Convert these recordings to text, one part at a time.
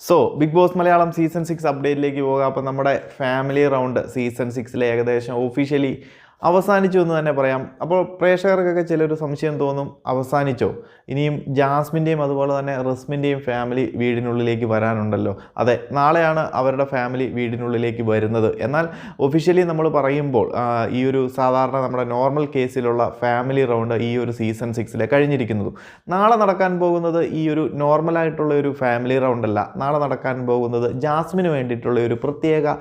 So big boss Malayalam season six അപ്ഡേറ്റിലേക്ക് പോകാം. അപ്പോൾ നമ്മുടെ ഫാമിലി റൗണ്ട് സീസൺ സിക്സിലെ ഏകദേശം ഒഫീഷ്യലി അവസാനിച്ചു എന്ന് തന്നെ പറയാം. അപ്പോൾ പ്രേക്ഷകർക്കൊക്കെ ചിലൊരു സംശയം തോന്നും അവസാനിച്ചോ? ഇനിയും ജാസ്മിന്റെയും അതുപോലെ തന്നെ റസ്മിന്റെയും ഫാമിലി വീടിനുള്ളിലേക്ക് വരാനുണ്ടല്ലോ. അതെ നാളെയാണ് അവരുടെ ഫാമിലി വീടിനുള്ളിലേക്ക് വരുന്നത്. എന്നാൽ ഒഫീഷ്യലി നമ്മൾ പറയുമ്പോൾ ഈ ഒരു സാധാരണ നമ്മുടെ നോർമൽ കേസിലുള്ള ഫാമിലി റൗണ്ട് ഈ ഒരു സീസൺ സിക്സിലെ കഴിഞ്ഞിരിക്കുന്നത്. നാളെ നടക്കാൻ പോകുന്നത് ഈ ഒരു നോർമലായിട്ടുള്ള ഒരു ഫാമിലി റൗണ്ട് അല്ല നാളെ നടക്കാൻ പോകുന്നത് ജാസ്മിന് വേണ്ടിയിട്ടുള്ള ഒരു പ്രത്യേക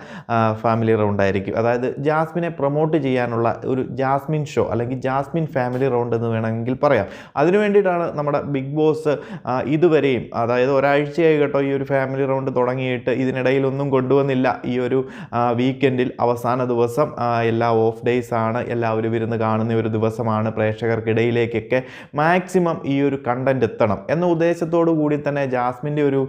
ഫാമിലി റൗണ്ടായിരിക്കും. അതായത് ജാസ്മിനെ പ്രൊമോട്ട് ചെയ്യാനുള്ള ഒരു ജാസ്മിൻ ഷോ അല്ലെങ്കിൽ ജാസ്മിൻ ഫാമിലി റൗണ്ട് എന്ന് വേണമെങ്കിൽ പറയാം. അതിനു വേണ്ടിയിട്ടാണ് നമ്മുടെ ബിഗ് ബോസ് ഇതുവരെയും അതായത് ഒരാഴ്ചയായി കേട്ടോ ഈ ഒരു ഫാമിലി റൗണ്ട് തുടങ്ങിയിട്ട് ഇതിനിടയിലൊന്നും കൊണ്ടുവന്നില്ല ഈ ഒരു വീക്കെൻഡിൽ അവസാന ദിവസം എല്ലാ ഓഫ് ഡേയ്സ് ആണ്. എല്ലാവരും ഇരുന്ന് കാണുന്ന ഒരു ദിവസമാണ് പ്രേക്ഷകർക്കിടയിലേക്കൊക്കെ മാക്സിമം ഈ ഒരു കണ്ടന്റ് എത്തണം. എന്ന ഉദ്ദേശത്തോടു കൂടി തന്നെ ജാസ്മിന്റെ ഒരു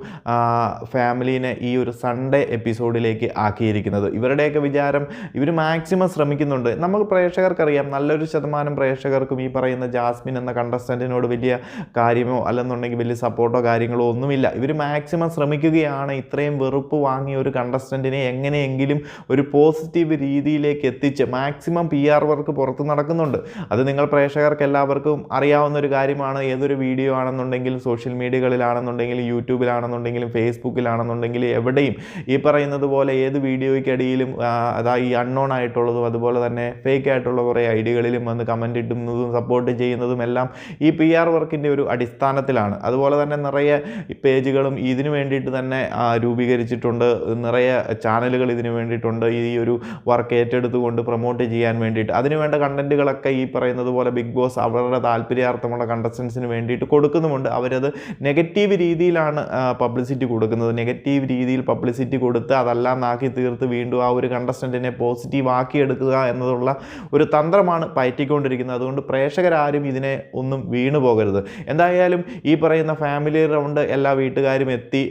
ഫാമിലീനെ ഈ ഒരു സൺഡേ എപ്പിസോഡിലേക്ക് ആക്കിയിരിക്കുന്നത്. ഇവരുടെയൊക്കെ വിചാരം ഇവർ മാക്സിമം ശ്രമിക്കുന്നുണ്ട്. നമുക്ക് പ്രേക്ഷകർക്കറിയാം. നല്ലൊരു ശതമാനം പ്രേക്ഷകർക്കും ഈ പറയുന്ന ജാസ്മിൻ എന്ന കണ്ടസ്റ്റന്റിനോട് വലിയ കാര്യമോ അല്ലെന്നുണ്ടെങ്കിൽ വലിയ സപ്പോർട്ടോ കാര്യങ്ങളോ ഒന്നുമില്ല. ഇവർ മാക്സിമം ശ്രമിക്കുകയാണ്. ഇത്രയും വെറുപ്പ് വാങ്ങിയ ഒരു കണ്ടസ്റ്റന്റിനെ എങ്ങനെയെങ്കിലും ഒരു പോസിറ്റീവ് രീതിയിലേക്ക് എത്തിച്ച് മാക്സിമം പി ആർ വർക്ക് പുറത്ത് നടക്കുന്നുണ്ട്. അത് നിങ്ങൾ പ്രേക്ഷകർക്ക് എല്ലാവർക്കും അറിയാവുന്ന ഒരു കാര്യമാണ്. ഏതൊരു വീഡിയോ ആണെന്നുണ്ടെങ്കിലും സോഷ്യൽ മീഡിയകളിലാണെന്നുണ്ടെങ്കിലും യൂട്യൂബിലാണെന്നുണ്ടെങ്കിലും ഫേസ്ബുക്കിലാണെന്നുണ്ടെങ്കിലും എവിടെയും ഈ പറയുന്നത് പോലെ ഏത് വീഡിയോയ്ക്കടിയിലും അതാ ഈ അൺനോൺ ആയിട്ടുള്ളതും അതുപോലെ തന്നെ ആയിട്ടുള്ള കുറേ ഐഡികളിലും വന്ന് കമന്റ് ഇടുന്നതും സപ്പോർട്ട് ചെയ്യുന്നതും എല്ലാം ഈ പി ആർ വർക്കിന്റെ ഒരു അടിസ്ഥാനത്തിലാണ്. അതുപോലെ തന്നെ നിറയെ പേജുകളും ഇതിനു വേണ്ടിയിട്ട് തന്നെ രൂപീകരിച്ചിട്ടുണ്ട്. നിറയെ ചാനലുകൾ ഇതിനു വേണ്ടിയിട്ടുണ്ട് ഈ ഒരു വർക്ക് ഏറ്റെടുത്തുകൊണ്ട് പ്രൊമോട്ട് ചെയ്യാൻ വേണ്ടിയിട്ട്. അതിനുവേണ്ട കണ്ടന്റുകളൊക്കെ ഈ പറയുന്നത് പോലെ ബിഗ് ബോസ് അവരുടെ താല്പര്യാർത്ഥമുള്ള കണ്ടസ്റ്റൻസിന് വേണ്ടിയിട്ട് കൊടുക്കുന്നുമുണ്ട്. അവരത് നെഗറ്റീവ് രീതിയിലാണ് പബ്ലിസിറ്റി കൊടുക്കുന്നത്. നെഗറ്റീവ് രീതിയിൽ പബ്ലിസിറ്റി കൊടുത്ത് അതെല്ലാം നാക്കി തീർത്ത് വീണ്ടും ആ ഒരു കണ്ടസ്റ്റന്റിനെ പോസിറ്റീവ് ആക്കിയെടുക്കുക എന്നതുള്ള ഒരു തന്ത്രമാണ് പയറ്റിക്കൊണ്ടിരിക്കുന്നത്. അതുകൊണ്ട് പ്രേക്ഷകരാരും ഇതിനെ ഒന്നും വീണു പോകരുത്. എന്തായാലും ഈ പറയുന്ന ഫാമിലി റൗണ്ട് എല്ലാ വീട്ടുകാരും എത്തി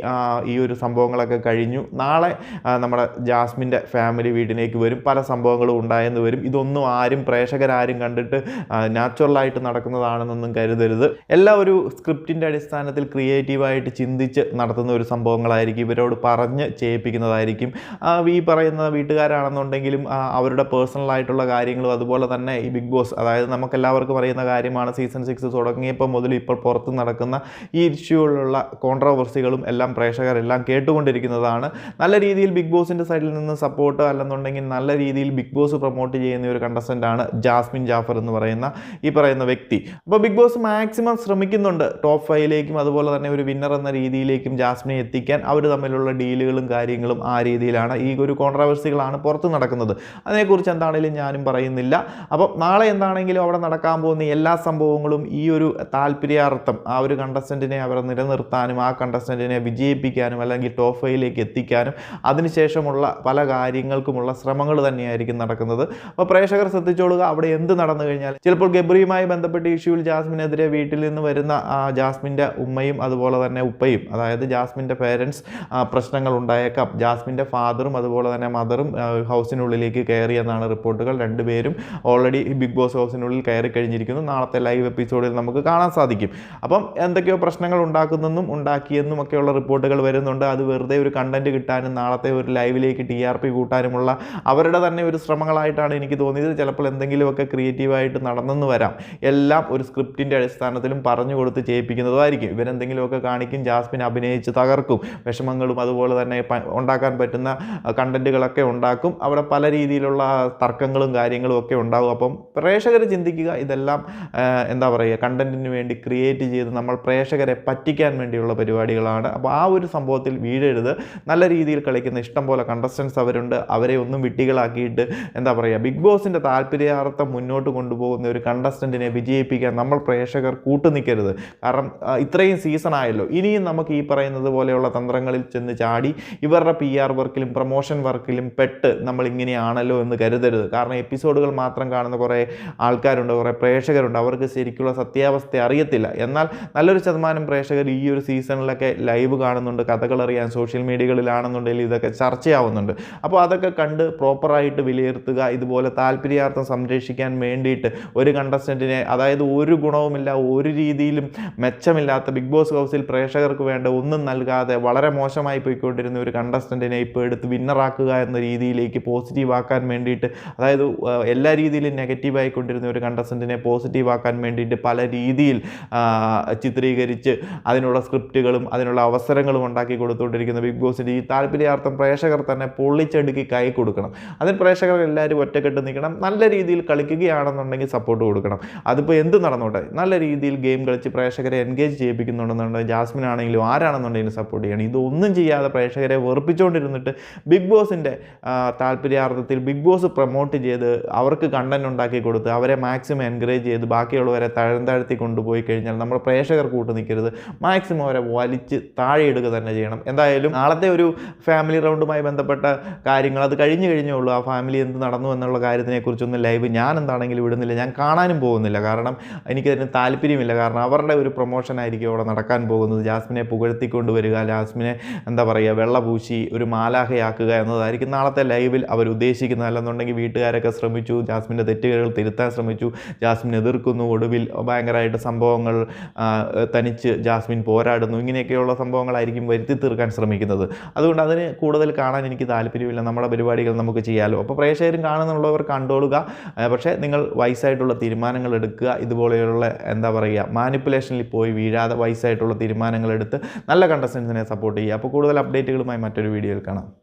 ഈ ഒരു സംഭവങ്ങളൊക്കെ കഴിഞ്ഞു. നാളെ നമ്മുടെ ജാസ്മിന്റെ ഫാമിലി വീട്ടിലേക്ക് വരും. പല സംഭവങ്ങളും ഉണ്ടായെന്ന് വരും. ഇതൊന്നും ആരും പ്രേക്ഷകരാരും കണ്ടിട്ട് നാച്ചുറലായിട്ട് നടക്കുന്നതാണെന്നൊന്നും കരുതരുത്. എല്ലാം ഒരു സ്ക്രിപ്റ്റിന്റെ അടിസ്ഥാനത്തിൽ ക്രിയേറ്റീവായിട്ട് ചിന്തിച്ച് നടത്തുന്ന ഒരു സംഭവങ്ങളായിരിക്കും. ഇവരോട് പറഞ്ഞ് ചെയ്യിപ്പിക്കുന്നതായിരിക്കും. ഈ പറയുന്ന വീട്ടുകാരാണെന്നുണ്ടെങ്കിലും അവരുടെ പേഴ്സണൽ ആയിട്ടുള്ള കാര്യങ്ങളും അതുപോലെ തന്നെ ഈ ബിഗ് ബോസ് അതായത് നമുക്കെല്ലാവർക്കും അറിയുന്ന കാര്യമാണ് സീസൺ സിക്സ് തുടങ്ങിയപ്പോൾ മുതൽ ഇപ്പോൾ പുറത്ത് നടക്കുന്ന ഈ ഇഷ്യൂകളിലുള്ള കോൺട്രവേഴ്സികളും എല്ലാം പ്രേക്ഷകരെല്ലാം കേട്ടുകൊണ്ടിരിക്കുന്നതാണ്. നല്ല രീതിയിൽ ബിഗ് ബോസിന്റെ സൈഡിൽ നിന്ന് സപ്പോർട്ട് അല്ലെന്നുണ്ടെങ്കിൽ നല്ല രീതിയിൽ ബിഗ് ബോസ് പ്രൊമോട്ട് ചെയ്യുന്ന ഒരു കണ്ടസ്റ്റന്റാണ് ജാസ്മിൻ ജാഫർ എന്ന് പറയുന്ന ഈ പറയുന്ന വ്യക്തി. അപ്പോൾ ബിഗ് ബോസ് മാക്സിമം ശ്രമിക്കുന്നുണ്ട്. ടോപ്പ് ഫൈവിലേക്കും അതുപോലെ തന്നെ ഒരു വിന്നർ എന്ന രീതിയിലേക്കും ജാസ്മിനെ എത്തിക്കാൻ അവർ തമ്മിലുള്ള ഡീലുകളും കാര്യങ്ങളും ആ രീതിയിലാണ് ഈ ഒരു കോൺട്രവേഴ്സികളാണ് പുറത്ത് നടക്കുന്നത്. അതിനെക്കുറിച്ച് എന്താണെങ്കിലും ഞാനും പറയുന്നില്ല. അപ്പോൾ നാളെ എന്താണെങ്കിലും അവിടെ നടക്കാൻ പോകുന്ന എല്ലാ സംഭവങ്ങളും ഈ ഒരു താല്പര്യാർത്ഥം ആ ഒരു കണ്ടസ്റ്റന്റിനെ അവരെ നിലനിർത്താനും ആ കണ്ടസ്റ്റന്റിനെ വിജയിപ്പിക്കാനും അല്ലെങ്കിൽ ടോഫയിലേക്ക് എത്തിക്കാനും അതിനുശേഷമുള്ള പല കാര്യങ്ങൾക്കുമുള്ള ശ്രമങ്ങൾ തന്നെയായിരിക്കും നടക്കുന്നത്. അപ്പോൾ പ്രേക്ഷകർ ശ്രദ്ധിച്ചോളുക അവിടെ എന്ത് നടന്നു കഴിഞ്ഞാൽ ചിലപ്പോൾ ഗബ്രിയുമായി ബന്ധപ്പെട്ട ഇഷ്യൂവിൽ ജാസ്മിനെതിരെ വീട്ടിൽ നിന്ന് വരുന്ന ജാസ്മിന്റെ ഉമ്മയും അതുപോലെ തന്നെ ഉപ്പയും അതായത് ജാസ്മിന്റെ പേരൻസ് പ്രശ്നങ്ങൾ ഉണ്ടായേക്കാം. ജാസ്മിന്റെ ഫാദറും അതുപോലെ തന്നെ മദറും ഹൗസിനുള്ളിലേക്ക് കയറിയെന്നാണ് റിപ്പോർട്ടുകൾ. റിപ്പോർട്ടുകൾ രണ്ടുപേരും ഓൾറെഡി ബിഗ് ബോസ് ഹൗസിനുള്ളിൽ കയറി കഴിഞ്ഞിരിക്കുന്നു. നാളത്തെ ലൈവ് എപ്പിസോഡിൽ നമുക്ക് കാണാൻ സാധിക്കും. അപ്പം എന്തൊക്കെയോ പ്രശ്നങ്ങൾ ഉണ്ടാക്കുന്നെന്നും ഉണ്ടാക്കിയെന്നും ഒക്കെയുള്ള റിപ്പോർട്ടുകൾ വരുന്നുണ്ട്. അത് വെറുതെ ഒരു കണ്ടന്റ് കിട്ടാനും നാളത്തെ ഒരു ലൈവിലേക്ക് ടി ആർ പി കൂട്ടാനുമുള്ള അവരുടെ തന്നെ ഒരു ശ്രമങ്ങളായിട്ടാണ് എനിക്ക് തോന്നിയത്. ചിലപ്പോൾ എന്തെങ്കിലുമൊക്കെ ക്രിയേറ്റീവായിട്ട് നടന്നെന്ന് വരാം. എല്ലാം ഒരു സ്ക്രിപ്റ്റിന്റെ അടിസ്ഥാനത്തിലും പറഞ്ഞു കൊടുത്ത് ചെയ്യിപ്പിക്കുന്നതായിരിക്കും ഇവരെന്തെങ്കിലുമൊക്കെ കാണിക്കും ജാസ്മിൻ അഭിനയിച്ച് തകർക്കും വിഷമങ്ങളും അതുപോലെ തന്നെ ഉണ്ടാക്കാൻ പറ്റുന്ന കണ്ടന്റുകളൊക്കെ ഉണ്ടാക്കും. അവിടെ പല രീതിയിലുള്ള തർക്കങ്ങളും കാര്യങ്ങളും ഒക്കെ ഉണ്ടാകും അപ്പം പ്രേക്ഷകർ ചിന്തിക്കുക ഇതെല്ലാം എന്താ പറയുക കണ്ടന്റിന് വേണ്ടി ക്രിയേറ്റ് ചെയ്ത് നമ്മൾ പ്രേക്ഷകരെ പറ്റിക്കാൻ വേണ്ടിയുള്ള പരിപാടികളാണ്. അപ്പോൾ ആ ഒരു സംഭവത്തിൽ വീഴരുത്. നല്ല രീതിയിൽ കളിക്കുന്ന ഇഷ്ടം പോലെ കണ്ടസ്റ്റൻസ് അവരുണ്ട്. അവരെ ഒന്നും വിട്ടികളാക്കിയിട്ട് എന്താ പറയുക ബിഗ് ബോസിന്റെ താല്പര്യാർത്ഥം മുന്നോട്ട് കൊണ്ടുപോകുന്ന ഒരു കണ്ടസ്റ്റന്റിനെ വിജയിപ്പിക്കാൻ നമ്മൾ പ്രേക്ഷകർ കൂട്ടുനിൽക്കരുത്. കാരണം ഇത്രയും സീസൺ ആയല്ലോ. ഇനിയും നമുക്ക് ഈ പറയുന്നത് പോലെയുള്ള തന്ത്രങ്ങളിൽ ചെന്ന് ചാടി ഇവരുടെ പി ആർ വർക്കിലും പ്രൊമോഷൻ വർക്കിലും പെട്ട് നമ്മൾ ഇങ്ങനെയാണല്ലോ എന്ന് കരുതരുത്. കാരണം എപ്പിസോഡുകൾ മാത്രം കാണുന്ന കുറേ ആൾക്കാരുണ്ട് കുറേ പ്രേക്ഷകരുണ്ട്. അവർക്ക് ശരിക്കുള്ള സത്യാവസ്ഥ അറിയത്തില്ല. എന്നാൽ നല്ലൊരു ശതമാനം പ്രേക്ഷകർ ഈ ഒരു സീസണിലൊക്കെ ലൈവ് കാണുന്നുണ്ട് കഥകൾ അറിയാൻ സോഷ്യൽ മീഡിയകളിലാണെന്നുണ്ടെങ്കിൽ ഇതൊക്കെ ചർച്ചയാവുന്നുണ്ട്. അപ്പോൾ അതൊക്കെ കണ്ട് പ്രോപ്പറായിട്ട് വിലയിരുത്തുക ഇതുപോലെ താല്പര്യാർത്ഥം സംരക്ഷിക്കാൻ വേണ്ടിയിട്ട് ഒരു കണ്ടസ്റ്റന്റിനെ അതായത് ഒരു ഗുണവുമില്ല ഒരു രീതിയിലും മെച്ചമില്ലാത്ത ബിഗ് ബോസ് ഹൗസിൽ പ്രേക്ഷകർക്ക് വേണ്ട ഒന്നും നൽകാതെ വളരെ മോശമായി പോയിക്കൊണ്ടിരുന്ന ഒരു കണ്ടസ്റ്റന്റിനെ ഇപ്പോൾ എടുത്ത് വിന്നറാക്കുക എന്ന രീതിയിലേക്ക് പോസിറ്റീവ് ആക്കാൻ വേണ്ടിയിട്ട് അതായത് എല്ലാ രീതിയിലും നെഗറ്റീവ് ആയിക്കൊണ്ടിരുന്ന ഒരു കണ്ടസ്റ്റന്റിനെ പോസിറ്റീവ് ആക്കാൻ വേണ്ടിയിട്ട് പല രീതിയിൽ ചിത്രീകരിച്ച് അതിനുള്ള സ്ക്രിപ്റ്റുകളും അതിനുള്ള അവസരങ്ങളും ഉണ്ടാക്കി കൊടുത്തുകൊണ്ടിരിക്കുന്ന ബിഗ് ബോസിന്റെ ഈ താല്പര്യാർത്ഥം പ്രേക്ഷകർ തന്നെ പൊള്ളിച്ചെടുക്കി കൈ കൊടുക്കണം. അതിന് പ്രേക്ഷകർ എല്ലാവരും ഒറ്റക്കെട്ട് നിൽക്കണം. നല്ല രീതിയിൽ കളിക്കുകയാണെന്നുണ്ടെങ്കിൽ സപ്പോർട്ട് കൊടുക്കണം. അതിപ്പോൾ എന്ത് നടന്നോട്ടെ? നല്ല രീതിയിൽ ഗെയിം കളിച്ച് പ്രേക്ഷകരെ എൻഗേജ് ചെയ്യിപ്പിക്കുന്നുണ്ടെന്നുണ്ടെങ്കിൽ ജാസ്മിൻ ആണെങ്കിലും ആരാണെന്നുണ്ടെങ്കിലും സപ്പോർട്ട് ചെയ്യണം. ഇതൊന്നും ചെയ്യാതെ പ്രേക്ഷകരെ വെറുപ്പിച്ചുകൊണ്ടിരുന്നിട്ട് ബിഗ് ബോസിന്റെ താല്പര്യാർത്ഥത്തിൽ ബിഗ് ബോസ് പ്രൊമോട്ട് ചെയ്ത് അവർക്ക് കണ്ടന്റ് ഉണ്ടാക്കി കൊടുത്ത് അവരെ മാക്സിമം എൻകറേജ് ചെയ്ത് ബാക്കിയുള്ളവരെ തഴന്താഴ്ത്തി കൊണ്ടുപോയി കഴിഞ്ഞാൽ നമ്മൾ പ്രേക്ഷകർ കൂട്ട് നിൽക്കരുത് മാക്സിമം അവരെ വലിച്ച് താഴെ എടുക്കുക തന്നെ ചെയ്യണം. എന്തായാലും നാളത്തെ ഒരു ഫാമിലി റൗണ്ടുമായി ബന്ധപ്പെട്ട കാര്യങ്ങൾ അത് കഴിഞ്ഞു കഴിഞ്ഞേ ഉള്ളൂ. ആ ഫാമിലി എന്ത് നടന്നു എന്നുള്ള കാര്യത്തിനെക്കുറിച്ചൊന്നും ലൈവ് ഞാൻ എന്താണെങ്കിലും വിടുന്നില്ല ഞാൻ കാണാനും പോകുന്നില്ല. കാരണം എനിക്കതിന് താല്പര്യമില്ല. കാരണം അവരുടെ ഒരു പ്രൊമോഷൻ ആയിരിക്കും അവിടെ നടക്കാൻ പോകുന്നത്. ജാസ്മിനെ പുകഴ്ത്തിക്കൊണ്ട് വരിക ജാസ്മിനെ എന്താ പറയുക വെള്ള പൂശി ഒരു മാലാഹയാക്കുക എന്നതായിരിക്കും നാളത്തെ ലൈവിൽ അവർ ഉദ്ദേശിക്കുന്നത് അല്ലെന്നുണ്ടെങ്കിൽ വീട്ടുകാരൊക്കെ ശ്രമിച്ചു ജാസ്മിന്റെ തെറ്റുകൾ തിരുത്താൻ ശ്രമിച്ചു ജാസ്മിൻ എതിർക്കുന്നു ഒടുവിൽ ഭയങ്കരമായിട്ട് സംഭവങ്ങൾ തനിച്ച് ജാസ്മിൻ പോരാടുന്നു ഇങ്ങനെയൊക്കെയുള്ള സംഭവങ്ങളായിരിക്കും വരുത്തി തീർക്കാൻ ശ്രമിക്കുന്നത്. അതുകൊണ്ട് അതിന് കൂടുതൽ കാണാൻ എനിക്ക് താല്പര്യമില്ല. നമ്മുടെ പരിപാടികൾ നമുക്ക് ചെയ്യാമല്ലോ അപ്പോൾ പ്രേക്ഷകരും കാണുന്നുള്ളവർ കണ്ടോളുക. പക്ഷേ നിങ്ങൾ വയസ്സായിട്ടുള്ള തീരുമാനങ്ങൾ എടുക്കുക. ഇതുപോലെയുള്ള എന്താ പറയുക മാനിപ്പുലേഷനിൽ പോയി വീഴാതെ വയസ്സായിട്ടുള്ള തീരുമാനങ്ങൾ എടുത്ത് നല്ല കണ്ടസ്റ്റൻസിനെ സപ്പോർട്ട് ചെയ്യുക. അപ്പോൾ കൂടുതൽ അപ്ഡേറ്റുകളുമായി മറ്റൊരു വീഡിയോയിൽ കാണാം.